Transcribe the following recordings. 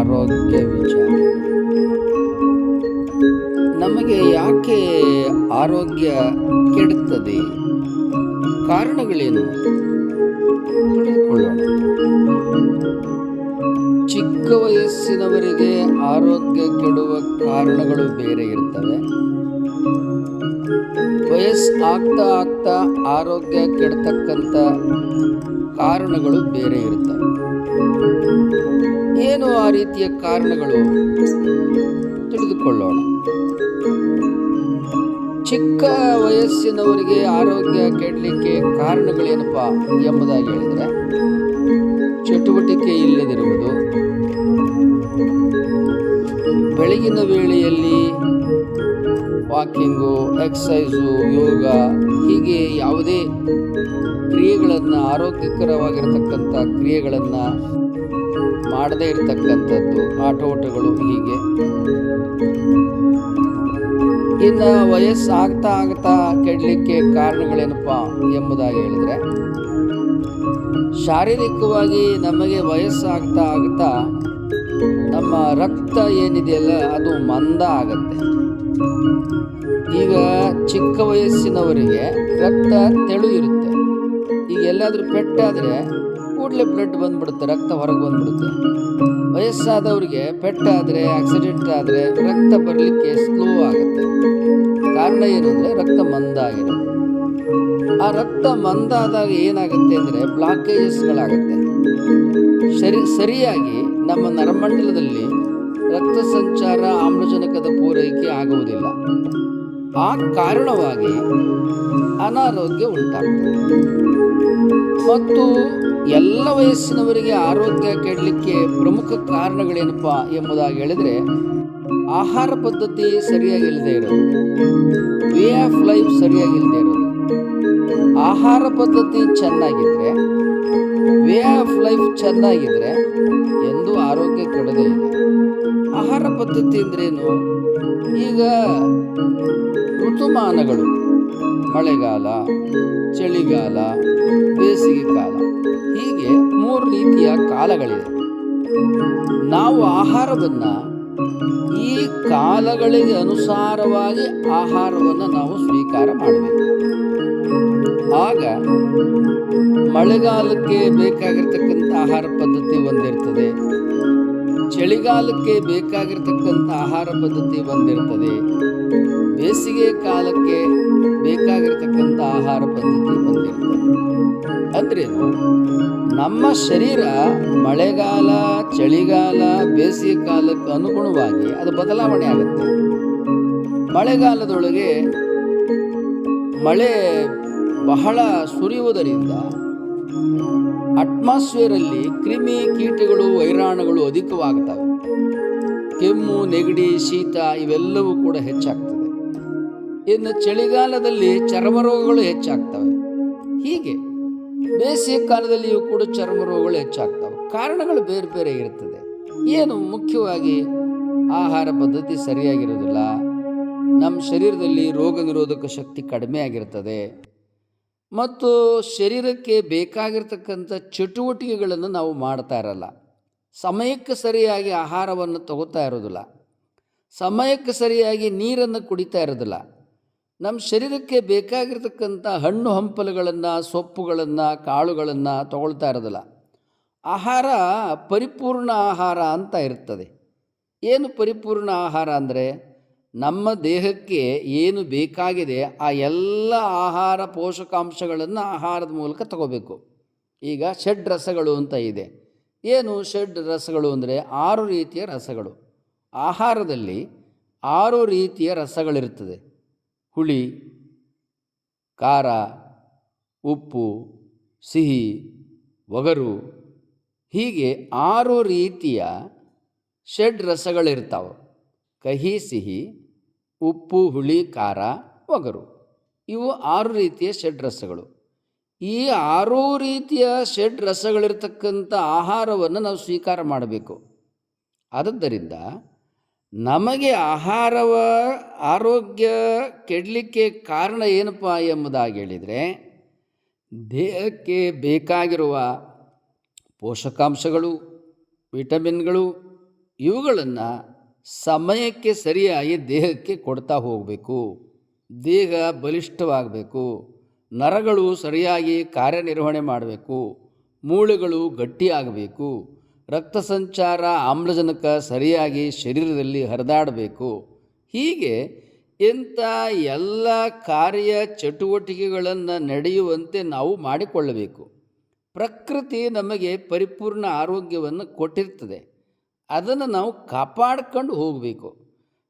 ಆರೋಗ್ಯ ವಿಚಾರ. ನಮಗೆ ಯಾಕೆ ಆರೋಗ್ಯ ಕೆಡುತ್ತದೆ? ಕಾರಣಗಳೇನು? ಚಿಕ್ಕ ವಯಸ್ಸಿನವರಿಗೆ ಆರೋಗ್ಯ ಕೆಡುವ ಕಾರಣಗಳು ಬೇರೆ ಇರ್ತವೆ. ವಯಸ್ಸಾಗ್ತಾ ಆಗ್ತಾ ಆರೋಗ್ಯ ಕೆಡ್ತಕ್ಕಂಥ ಕಾರಣಗಳು ಬೇರೆ ಇರ್ತವೆ. ರೀತಿಯ ಕಾರಣಗಳು ತಿಳಿದುಕೊಳ್ಳೋಣ. ಚಿಕ್ಕ ವಯಸ್ಸಿನವರಿಗೆ ಆರೋಗ್ಯ ಕೆಡಲಿಕ್ಕೆ ಕಾರಣಗಳೇನಪ್ಪ ಎಂಬುದಾಗಿ ಹೇಳಿದರೆ, ಚಟುವಟಿಕೆ ಇಲ್ಲದಿರುವುದು, ಬೆಳಗಿನ ವೇಳೆಯಲ್ಲಿ ವಾಕಿಂಗು ಎಕ್ಸಸೈಸು ಯೋಗ ಹೀಗೆ ಯಾವುದೇ ಕ್ರಿಯೆಗಳನ್ನು ಆರೋಗ್ಯಕರವಾಗಿರತಕ್ಕಂಥ ಕ್ರಿಯೆಗಳನ್ನು ಮಾಡದೇ ಇರತಕ್ಕಂಥದ್ದು ಆಟೋಟಗಳು ಹೀಗೆ. ಇನ್ನು ವಯಸ್ಸು ಆಗ್ತಾ ಆಗ್ತಾ ಕೆಡಲಿಕ್ಕೆ ಕಾರಣಗಳೇನಪ್ಪ ಎಂಬುದಾಗಿ ಹೇಳಿದರೆ, ಶಾರೀರಿಕವಾಗಿ ನಮಗೆ ವಯಸ್ಸಾಗ್ತಾ ಆಗ್ತಾ ನಮ್ಮ ರಕ್ತ ಏನಿದೆಯಲ್ಲ ಅದು ಮಂದ ಆಗತ್ತೆ. ಈಗ ಚಿಕ್ಕ ವಯಸ್ಸಿನವರಿಗೆ ರಕ್ತ ತೆಳು ಇರುತ್ತೆ. ಈಗ ಎಲ್ಲಾದರೂ ಪೆಟ್ಟಾದರೆ ಕೂಡಲೇ ಬ್ಲಡ್ ಬಂದ್ಬಿಡುತ್ತೆ, ರಕ್ತ ಹೊರಗೆ ಬಂದ್ಬಿಡುತ್ತೆ. ವಯಸ್ಸಾದವರಿಗೆ ಪೆಟ್ಟಾದರೆ ಆಕ್ಸಿಡೆಂಟ್ ಆದರೆ ರಕ್ತ ಬರಲಿಕ್ಕೆ ಸ್ಲೋ ಆಗುತ್ತೆ. ಕಾರಣ ಏನು ಅಂದರೆ ರಕ್ತ ಮಂದ ಆ ರಕ್ತ ಮಂದ ಆದಾಗ ಏನಾಗುತ್ತೆ ಅಂದರೆ ಬ್ಲಾಕೇಜಸ್ಗಳಾಗುತ್ತೆ ಸರಿ, ಸರಿಯಾಗಿ ನಮ್ಮ ನರಮಂಡಲದಲ್ಲಿ ರಕ್ತ ಸಂಚಾರ ಆಮ್ಲಜನಕದ ಪೂರೈಕೆ ಆಗುವುದಿಲ್ಲ. ಆ ಕಾರಣವಾಗಿ ಅನಾರೋಗ್ಯ ಉಂಟಾಗ್ತದೆ. ಮತ್ತು ಎಲ್ಲ ವಯಸ್ಸಿನವರಿಗೆ ಆರೋಗ್ಯ ಕೆಡಲಿಕ್ಕೆ ಪ್ರಮುಖ ಕಾರಣಗಳೇನಪ್ಪ ಎಂಬುದಾಗಿ ಹೇಳಿದರೆ, ಆಹಾರ ಪದ್ಧತಿ ಸರಿಯಾಗಿಲ್ಲದೆ ಇರೋದು. ವೇ ಆಫ್ ಲೈಫ್ ಸರಿಯಾಗಿಲ್ಲದೆ ಇರೋದು. ಆಹಾರ ಪದ್ಧತಿ ಚೆನ್ನಾಗಿದ್ರೆ ವೇ ಆಫ್ ಲೈಫ್ ಚೆನ್ನಾಗಿದ್ದರೆ ಎಂದೂ ಆರೋಗ್ಯ ಕೆಡದೇ ಇಲ್ಲ. ಆಹಾರ ಪದ್ಧತಿ ಅಂದ್ರೇನು? ಈಗ ಋತುಮಾನಗಳು, ಮಳೆಗಾಲ, ಚಳಿಗಾಲ, ಬೇಸಿಗೆ ಕಾಲ. ಹೀಗೆ ಮೂರು ರೀತಿಯ ಕಾಲಗಳಿವೆ. ನಾವು ಆಹಾರವನ್ನು ಈ ಕಾಲಗಳಿಗೆ ಅನುಸಾರವಾಗಿ ಆಹಾರವನ್ನು ನಾವು ಸ್ವೀಕಾರ ಮಾಡಬೇಕು. ಆಗ ಮಳೆಗಾಲಕ್ಕೆ ಬೇಕಾಗಿರ್ತಕ್ಕಂಥ ಆಹಾರ ಪದ್ಧತಿ ಒಂದಿರ್ತದೆ. ಚಳಿಗಾಲಕ್ಕೆ ಬೇಕಾಗಿರ್ತಕ್ಕಂಥ ಆಹಾರ ಪದ್ಧತಿ ಒಂದಿರ್ತದೆ. ಬೇಸಿಗೆ ಕಾಲಕ್ಕೆ ಬೇಕಾಗಿರ್ತಕ್ಕಂಥ ಆಹಾರ ಪದ್ಧತಿ ಒಂದಿರ್ತದೆ ಅಂದ್ರೆ ನಮ್ಮ ಶರೀರ ಮಳೆಗಾಲ, ಚಳಿಗಾಲ, ಬೇಸಿಗೆ ಕಾಲಕ್ಕೆ ಅನುಗುಣವಾಗಿ ಅದು ಬದಲಾವಣೆ ಆಗುತ್ತೆ. ಮಳೆಗಾಲದೊಳಗೆ ಮಳೆ ಬಹಳ ಸುರಿಯುವುದರಿಂದ ಅಟ್ಮಾಸ್ಫಿಯರಲ್ಲಿ ಕ್ರಿಮಿ ಕೀಟಗಳು, ವೈರಾಣುಗಳು ಅಧಿಕವಾಗ್ತವೆ. ಕೆಮ್ಮು, ನೆಗಡಿ, ಶೀತ ಇವೆಲ್ಲವೂ ಕೂಡ ಹೆಚ್ಚಾಗ್ತದೆ. ಇನ್ನು ಚಳಿಗಾಲದಲ್ಲಿ ಚರ್ಮ ರೋಗಗಳು ಹೆಚ್ಚಾಗ್ತವೆ. ಹೀಗೆ ಬೇಸಿಗೆ ಕಾಲದಲ್ಲಿಯೂ ಕೂಡ ಚರ್ಮ ರೋಗಗಳು ಹೆಚ್ಚಾಗ್ತವೆ. ಕಾರಣಗಳು ಬೇರೆ ಬೇರೆ ಇರ್ತದೆ ಏನು? ಮುಖ್ಯವಾಗಿ ಆಹಾರ ಪದ್ಧತಿ ಸರಿಯಾಗಿರೋದಿಲ್ಲ ನಮ್ಮ ಶರೀರದಲ್ಲಿ ರೋಗ ನಿರೋಧಕ ಶಕ್ತಿ ಕಡಿಮೆ ಆಗಿರ್ತದೆ ಮತ್ತು ಶರೀರಕ್ಕೆ ಬೇಕಾಗಿರ್ತಕ್ಕಂಥ ಚಟುವಟಿಕೆಗಳನ್ನು ನಾವು ಮಾಡ್ತಾ ಇರಲ್ಲ. ಸಮಯಕ್ಕೆ ಸರಿಯಾಗಿ ಆಹಾರವನ್ನು ತಗೋತಾ ಇರೋದಿಲ್ಲ ಸಮಯಕ್ಕೆ ಸರಿಯಾಗಿ ನೀರನ್ನು ಕುಡಿತಾ ಇರೋದಿಲ್ಲ ನಮ್ಮ ಶರೀರಕ್ಕೆ ಬೇಕಾಗಿರ್ತಕ್ಕಂಥ ಹಣ್ಣು ಹಂಪಲುಗಳನ್ನು, ಸೊಪ್ಪುಗಳನ್ನು, ಕಾಳುಗಳನ್ನು ತಗೊಳ್ತಾ ಇರೋದಿಲ್ಲ. ಆಹಾರ ಪರಿಪೂರ್ಣ ಆಹಾರ ಅಂತ ಇರ್ತದೆ. ಏನು ಪರಿಪೂರ್ಣ ಆಹಾರ ಅಂದರೆ ನಮ್ಮ ದೇಹಕ್ಕೆ ಏನು ಬೇಕಾಗಿದೆ ಆ ಎಲ್ಲ ಆಹಾರ ಪೋಷಕಾಂಶಗಳನ್ನು ಆಹಾರದ ಮೂಲಕ ತಗೋಬೇಕು. ಈಗ ಷಡ್ ರಸಗಳು ಅಂತ ಇದೆ. ಏನು ಷಡ್ ರಸಗಳು ಅಂದರೆ ಆರು ರೀತಿಯ ರಸಗಳು. ಆಹಾರದಲ್ಲಿ ಆರು ರೀತಿಯ ರಸಗಳಿರ್ತದೆ. ಹುಳಿ, ಖಾರ, ಉಪ್ಪು, ಸಿಹಿ, ಒಗರು ಹೀಗೆ ಆರು ರೀತಿಯ ಷಡ್ ರಸಗಳಿರ್ತಾವೆ. ಕಹಿ, ಸಿಹಿ, ಉಪ್ಪು, ಹುಳಿ, ಖಾರ, ಒಗರು ಇವು ಆರು ರೀತಿಯ ಷಡ್ ರಸಗಳು. ಈ ಆರೂ ರೀತಿಯ ಷಡ್ ರಸಗಳಿರ್ತಕ್ಕಂಥ ಆಹಾರವನ್ನು ನಾವು ಸ್ವೀಕಾರ ಮಾಡಬೇಕು. ಆದದ್ದರಿಂದ ನಮಗೆ ಆಹಾರವ, ಆರೋಗ್ಯ ಕೆಡಲಿಕ್ಕೆ ಕಾರಣ ಏನಪ್ಪ ಎಂಬುದಾಗಿ ಹೇಳಿದರೆ, ದೇಹಕ್ಕೆ ಬೇಕಾಗಿರುವ ಪೋಷಕಾಂಶಗಳು, ವಿಟಮಿನ್ಗಳು, ಇವುಗಳನ್ನು ಸಮಯಕ್ಕೆ ಸರಿಯಾಗಿ ದೇಹಕ್ಕೆ ಕೊಡ್ತಾ ಹೋಗಬೇಕು. ದೇಹ ಬಲಿಷ್ಠವಾಗಬೇಕು. ನರಗಳು ಸರಿಯಾಗಿ ಕಾರ್ಯನಿರ್ವಹಣೆ ಮಾಡಬೇಕು. ಮೂಳೆಗಳು ಗಟ್ಟಿಯಾಗಬೇಕು. ರಕ್ತ ಸಂಚಾರ ಆಮ್ಲಜನಕ ಸರಿಯಾಗಿ ಶರೀರದಲ್ಲಿ ಹರಿದಾಡಬೇಕು. ಹೀಗೆ ಇಂಥ ಎಲ್ಲ ಕಾರ್ಯ ಚಟುವಟಿಕೆಗಳನ್ನು ನಡೆಯುವಂತೆ ನಾವು ಮಾಡಿಕೊಳ್ಳಬೇಕು. ಪ್ರಕೃತಿ ನಮಗೆ ಪರಿಪೂರ್ಣ ಆರೋಗ್ಯವನ್ನು ಕೊಟ್ಟಿರ್ತದೆ. ಅದನ್ನು ನಾವು ಕಾಪಾಡ್ಕೊಂಡು ಹೋಗಬೇಕು.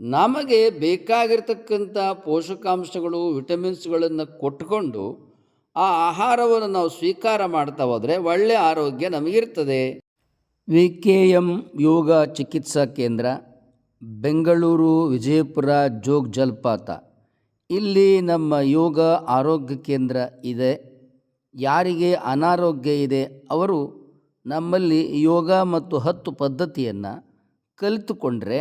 ನಮಗೆ ಬೇಕಾಗಿರ್ತಕ್ಕಂಥ ಪೋಷಕಾಂಶಗಳು, ವಿಟಮಿನ್ಸ್ಗಳನ್ನು ಕೊಟ್ಟುಕೊಂಡು ಆ ಆಹಾರವನ್ನು ನಾವು ಸ್ವೀಕಾರ ಮಾಡ್ತಾ ಹೋದರೆ ಒಳ್ಳೆಯ ಆರೋಗ್ಯ ನಮಗಿರ್ತದೆ. ವಿ ಕೆ ಎಂ ಯೋಗ ಚಿಕಿತ್ಸಾ ಕೇಂದ್ರ, ಬೆಂಗಳೂರು ವಿಜಯಪುರ ಜೋಗ ಜಲಪಾತ. ಇಲ್ಲಿ ನಮ್ಮ ಯೋಗ ಆರೋಗ್ಯ ಕೇಂದ್ರ ಇದೆ. ಯಾರಿಗೆ ಅನಾರೋಗ್ಯ ಇದೆ, ಅವರು ನಮ್ಮಲ್ಲಿ ಯೋಗ ಮತ್ತು ಹತ್ತು ಪದ್ಧತಿಯನ್ನು ಕಲಿತುಕೊಂಡ್ರೆ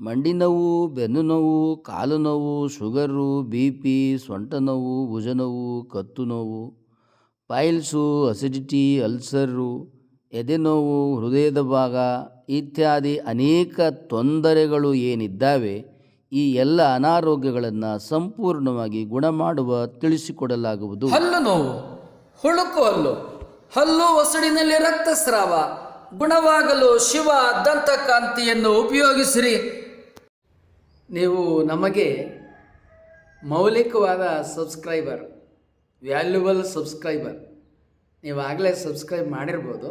ಮಂಡಿ ನೋವು, ಬೆನ್ನು ನೋವು, ಕಾಲು ನೋವು, ಶುಗರು, ಬಿ ಪಿ, ಸೊಂಟ ನೋವು, ಭುಜ ನೋವು, ಕತ್ತು ನೋವು, ಪೈಲ್ಸು, ಅಸಿಡಿಟಿ, ಅಲ್ಸರು ಎದೆ ನೋವು ಹೃದಯದ ಭಾಗ ಇತ್ಯಾದಿ ಅನೇಕ ತೊಂದರೆಗಳು ಏನಿದ್ದಾವೆ, ಈ ಎಲ್ಲ ಅನಾರೋಗ್ಯಗಳನ್ನು ಸಂಪೂರ್ಣವಾಗಿ ಗುಣ ಮಾಡುವ ತಿಳಿಸಿಕೊಡಲಾಗುವುದು. ಹಲ್ಲು ನೋವು, ಹುಳುಕು ಹಲ್ಲು ಹಲ್ಲು ಒಸಡಿನಲ್ಲಿ ರಕ್ತಸ್ರಾವ, ಗುಣವಾಗಲು ಶಿವ ದಂತಕಾಂತಿಯನ್ನು ಉಪಯೋಗಿಸಿರಿ. ನೀವು ನಮಗೆ ಮೌಲಿಕವಾದ ಸಬ್ಸ್ಕ್ರೈಬರ್, ವ್ಯಾಲ್ಯುಬಲ್ ಸಬ್ಸ್ಕ್ರೈಬರ್ ನೀವು ಆಗಲೇ ಸಬ್ಸ್ಕ್ರೈಬ್ ಮಾಡಿರ್ಬೋದು.